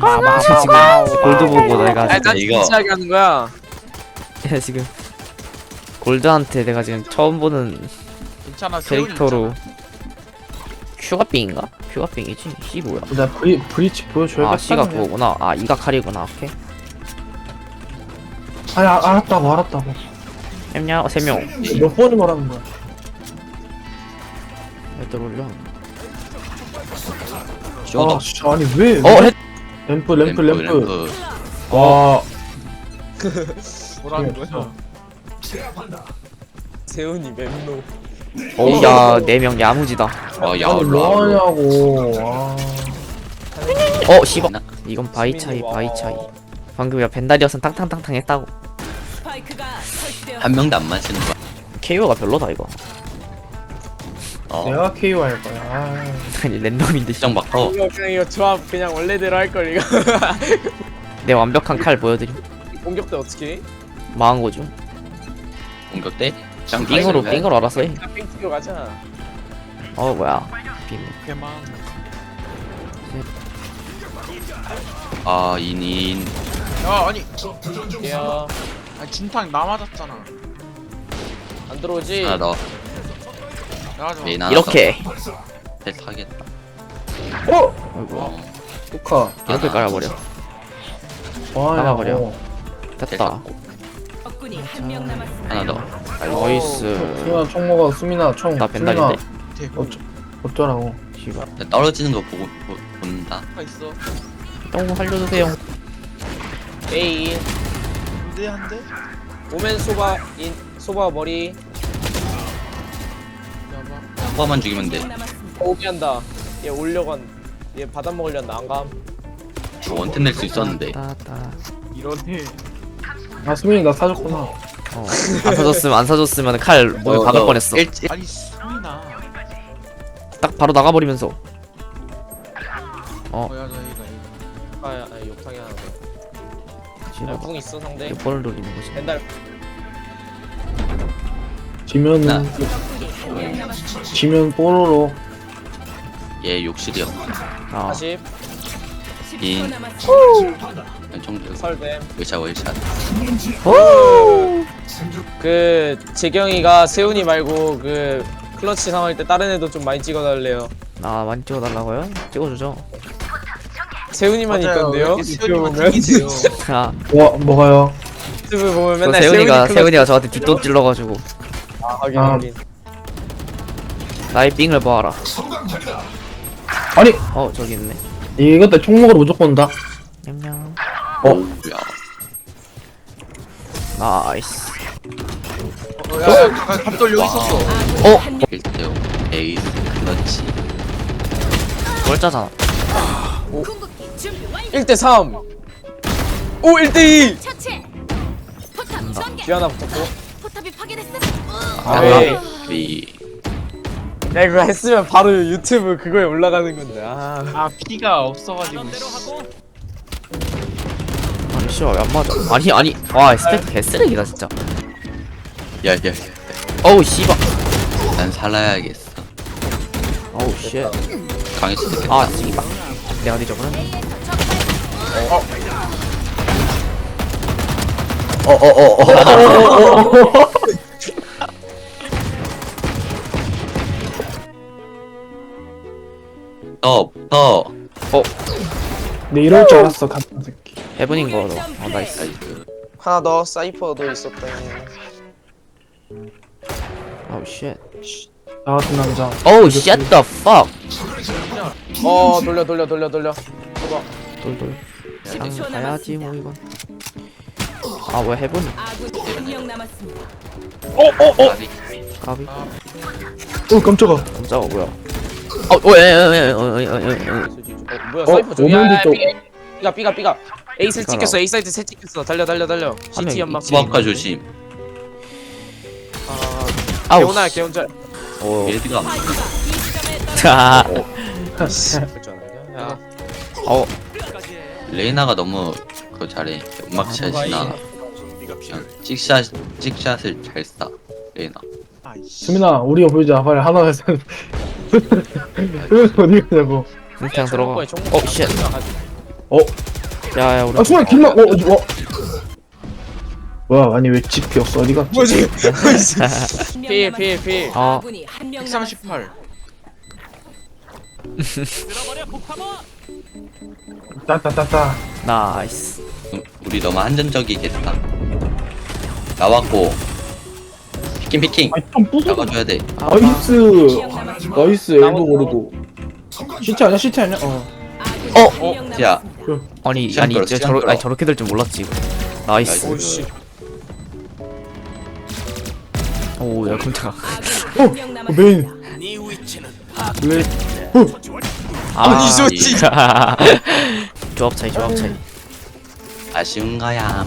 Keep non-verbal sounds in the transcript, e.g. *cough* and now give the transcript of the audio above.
아, 지금 골드 보고 내가 아, 난 이거- 진지하게 하는 거야. 지금, 지금 골드한테 내가 지금 처음 보는 괜찮아 캐릭터로 슈가빙인가? 슈가빙이지? C 뭐야? 나 브리, 브리치 보여줘야겠다 아 C가 그거구나. 아 이가 칼이구나. 오케이. 아니 아, 알았다고 알았다고. 냠냐 세명. 몇 번을 말하는 거야? 애들 올려 쇼도 아 진짜 아니 왜어 했! 램프 램프 램프, 와 뭐라는 거야? 세훈이 맵노. 어 야 네 명 야무지다. 어야 아니 뭐하냐고. 아. 어 씨발. 이건 바이 차이 바이 차이. 방금 야 벤다리어스는 탕탕탕탕 했다고. 스파이크가 한 명도 안 맞히는 거야 KO가 별로다 이거 어. 내가 KO 할 거야. 아, 아니 랜덤인데 씨. 시정 바꿔. 이거 그냥 이거 조합 그냥 원래대로 할 걸 이거. *laughs* 내 완벽한 칼 보여드림. 공격 때 어떻게? 해? 망한 거죠. 공격 때 그냥 삥으로 다이소를 해. 삥으로 알아서 해어 삥 튀겨 가자. 뭐야. 빙. 개만 아 인인. 야 아니 야, 아니 중탕 나 맞았잖아. 안 들어오지? 하나 더 하나 이렇게. 더 사겠다. 어? 아이고. 축하 이렇게 하나. 깔아버려. 와 나가버려. 될 됐다. 샀고. 적군이 한 명 남았습니다. 하나 더. 나이스. 수민아 총 먹어. 수민아 총. 나 벤달인데. 어쩌, 어쩌라고. 씨발. 자, 떨어지는 거 보고 보, 본다. 가 있어. 똥 살려주세요. A 근데 한데? 오멘 소바 인 소바 머리 번만 죽이면 돼. 오게 한다. 얘 올려간. 얘 받아 먹으려나 안 감. 저 원템 낼수 있었는데 따따. 이러네 아 수민이 나 사줬구나 어. 안 사줬으면 안 사줬으면 칼 몸에 어, 박을 너 뻔했어 일- 일- 아니 수민아 딱 바로 나가버리면서 어나 이거 이거 아, 아 욕탕이 하나 더. 야, 궁 있어 상대. 몇 번을 돌리는 거지 벤달 지면은 지면 뽀로로 얘 욕실이었어 아40 인. 10초 남았습니다. 총 들고 설댐. 의자 월샷 그 재경이가 세훈이 말고 그 클러치 상황일 때 다른 애도 좀 많이 찍어달래요. 아 많이 찍어달라고요? 찍어주죠 세훈이만. 있던데요? 보면 아 뭐, 뭐가요? 유튜브 보면 저 맨날 세훈이가 클러치- 세훈이가 저한테 뒷돈 찔러가지고 아, 확인 아. 확인. 나의 삥을 봐라 아니 어 저기 있네 이것 때총 먹으러 무조건 온다 냠냠 어? 나이스 어, 야, 야, 가- 갑돌 여기 있었어 어? 한 명. 1대5 에이스 클러치 꼴짜잖아 궁극기 준비 완료. 1대 3. 오 1대 2. 처치. 포탑 전개. 뒤 하나 붙었고. 포탑이 파괴됐어. 아, 네. 위 야 이거 했으면 바로 유튜브 그거에 올라가는 건데. 아. 아 피가 없어가지고 아니 씨발 왜안 맞아? 아니 아니. 와 스펙 개쓰레기다 진짜. 야 야 야. 어우 씨발. 난 살아야겠어. 어우 쉣. 강일 수도 있겠다. 아 씨발. 내가 뒤져버렸네 *laughs* 더, 더. 내 이럴 줄 알았어 같은 새끼. 해븐인 거로. 아 나이스. 나이스. 하나 더 사이퍼도 있었다. 어우 쉣. 나 같은 남자. 어우 shut the fuck. 어 돌려 돌려 돌려 돌려. 돌돌. 상 가야지 뭐 이건. 아왜 해븐? 한명 남았습니다. 아니, 까비? 어 깜짝아. 깜짝아 뭐야 어왜왜왜왜왜왜 어, 뭐야 어, 사이퍼 저기? 오면도 야, 또- 삐가 삐가 삐가 삐가라. 찍혔어 A 사이트 셋 찍혔어. 달려 달려 달려. 한 CT 명 연막. 수학과 조심. 아 아우 개훈아 개훈자 어 밀드가 안 스파이크가 이 지점에 자 그럴 줄 알았냐 야. 어. 레이나가 너무 그거 잘해. 음악샷이나 그냥 찍샷, 찍샷을 잘 쏴. 레이나. 수민아 우리가 보이자 빨리 하나 둘셋 어디 가냐고 그냥 들어가 총목 어 쉣. 어? 야 야 우리 아 순간 길막 어? 어? 어? 와 아니 왜집 비었어 어디가? 뭐지? 필, 필, 필. 아 아군이 한명 남았습니다. 138 따따따따 나이스 우리 너무 한전적이겠다 나왔고 피킹 피킹 아니 좀 부숴 잡아줘야 돼 나이스 남았습니다. 나이스 엘보 고르고 시체 아니야 시체 아니야? 어 어! 한명 야. 아니 시간 아니 끌어, 시간 저러, 끌어. 아니 저렇게 될 줄 몰랐지 이거 나이스 나이스. 오씨. 오야 깜짝아 한명 남았습니다. 메인 왜아 이소치. *laughs* 조합 차이 조합 차이 아쉬운 거야